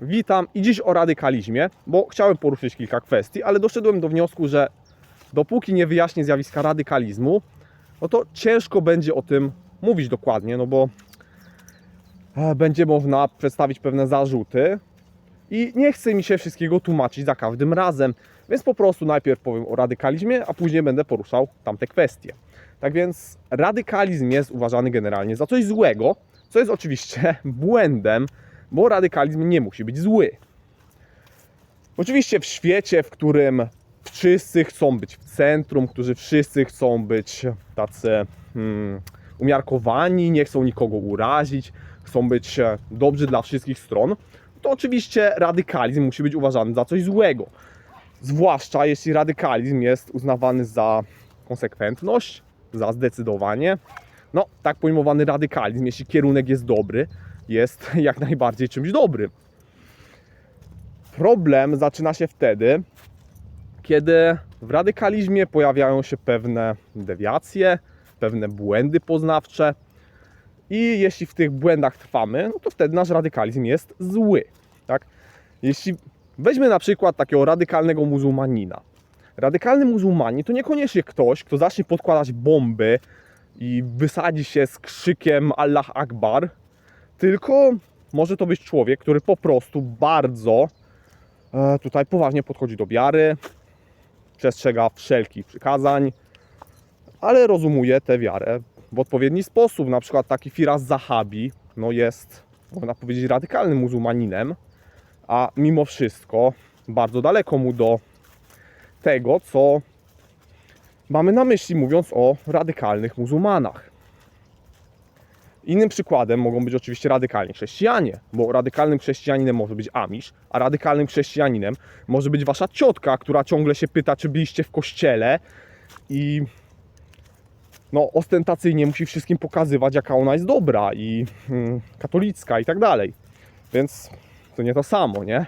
Witam i dziś o radykalizmie, bo chciałem poruszyć kilka kwestii, ale doszedłem do wniosku, że dopóki nie wyjaśnię zjawiska radykalizmu, no to ciężko będzie o tym mówić dokładnie, no bo e, będzie można przedstawić pewne zarzuty i nie chce mi się wszystkiego tłumaczyć za każdym razem, więc po prostu najpierw powiem o radykalizmie, a później będę poruszał tamte kwestie. Tak więc radykalizm jest uważany generalnie za coś złego, co jest oczywiście błędem, bo radykalizm nie musi być zły. Oczywiście w świecie, w którym wszyscy chcą być w centrum, którzy wszyscy chcą być tacy hmm, umiarkowani, nie chcą nikogo urazić, chcą być e, dobrzy dla wszystkich stron, to oczywiście radykalizm musi być uważany za coś złego. Zwłaszcza jeśli radykalizm jest uznawany za konsekwentność, za zdecydowanie. No, tak pojmowany radykalizm, jeśli kierunek jest dobry, jest jak najbardziej czymś dobrym. Problem zaczyna się wtedy, kiedy w radykalizmie pojawiają się pewne dewiacje, pewne błędy poznawcze. I jeśli w tych błędach trwamy, no to wtedy nasz radykalizm jest zły. Tak? Jeśli weźmy na przykład takiego radykalnego muzułmanina. Radykalny muzułmanin to niekoniecznie ktoś, kto zacznie podkładać bomby i wysadzi się z krzykiem Allah Akbar, tylko może to być człowiek, który po prostu bardzo e, tutaj poważnie podchodzi do wiary, przestrzega wszelkich przykazań, ale rozumuje tę wiarę w odpowiedni sposób. Na przykład taki Firas Zahabi no jest, można powiedzieć, radykalnym muzułmaninem, a mimo wszystko bardzo daleko mu do tego, co mamy na myśli, mówiąc o radykalnych muzułmanach. Innym przykładem mogą być oczywiście radykalni chrześcijanie, bo radykalnym chrześcijaninem może być Amish, a radykalnym chrześcijaninem może być wasza ciotka, która ciągle się pyta, czy byliście w kościele i no, ostentacyjnie musi wszystkim pokazywać, jaka ona jest dobra i mm, katolicka i tak dalej. Więc to nie to samo, nie?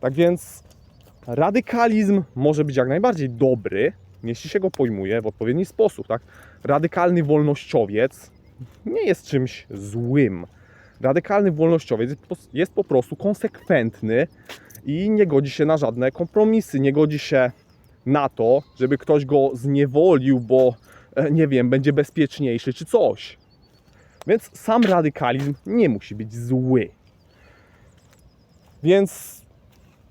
Tak więc radykalizm może być jak najbardziej dobry, jeśli się go pojmuje w odpowiedni sposób, tak? Radykalny wolnościowiec nie jest czymś złym. Radykalny wolnościowiec jest po- prostu konsekwentny i nie godzi się na żadne kompromisy, nie godzi się na to, żeby ktoś go zniewolił, bo e, nie wiem, będzie bezpieczniejszy czy coś. Więc sam radykalizm nie musi być zły. Więc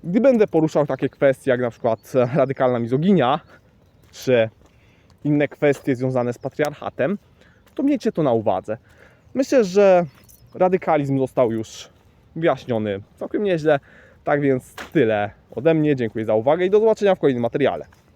gdy będę poruszał takie kwestie jak na przykład e, radykalna mizoginia, czy inne kwestie związane z patriarchatem, to miejcie to na uwadze. Myślę, że radykalizm został już wyjaśniony całkiem nieźle. Tak więc tyle ode mnie. Dziękuję za uwagę i do zobaczenia w kolejnym materiale.